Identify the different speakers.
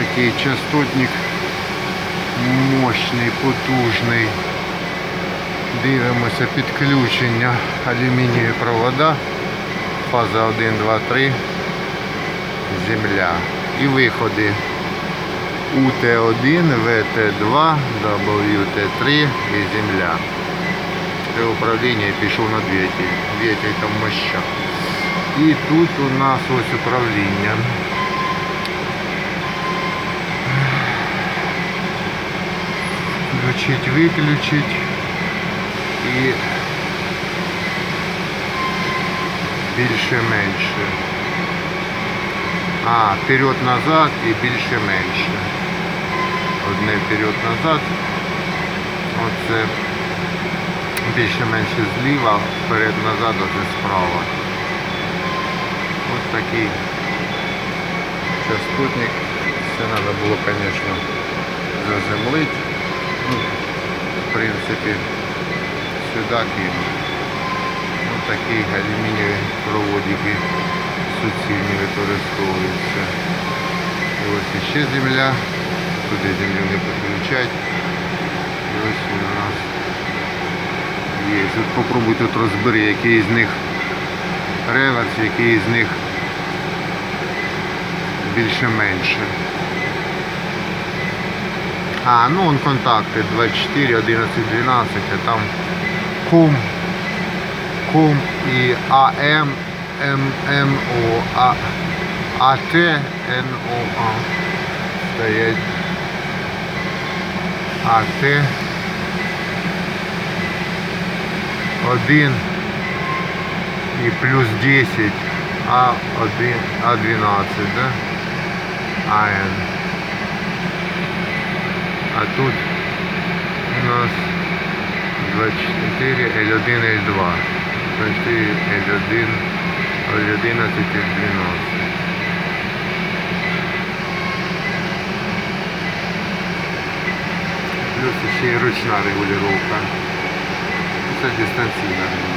Speaker 1: такий частотник мощний, потужний. Дивимося підключення алюмінієві провода. Фаза 1, 2, 3. Земля. І виходи УТ1, ВТ2, WT3 і земля. Це управління і пішов на двигатель. Двигатель там моща. І тут у нас ось управління. Включить, виключить. І більше-менше. А, вперед-назад і більше-менше. Одне вперед-назад. Оце більше-менше зліва, вперед-назад, оце справа. Ось такий частотник. Це треба було, звісно, заземлити. Ну, сюди. Ось такі алюмінієві проводики суцільні використовуються. І ось ще земля. Туди землю не підключать. І ось у нас є. От попробуй тут розбери, який з них реверс, який з них більше-менше. А, ну он контакти 24, 11, 12, а там кум, кум і АМ, ММО, А, АТ, НОА стоять. АТ 1 і плюс 10 А1, А12, да? АН. А тут у нас 24 L1, L2. 24 L1, L11, L12. Плюс ще й ручна регулювання. Це дистанційна регулювання.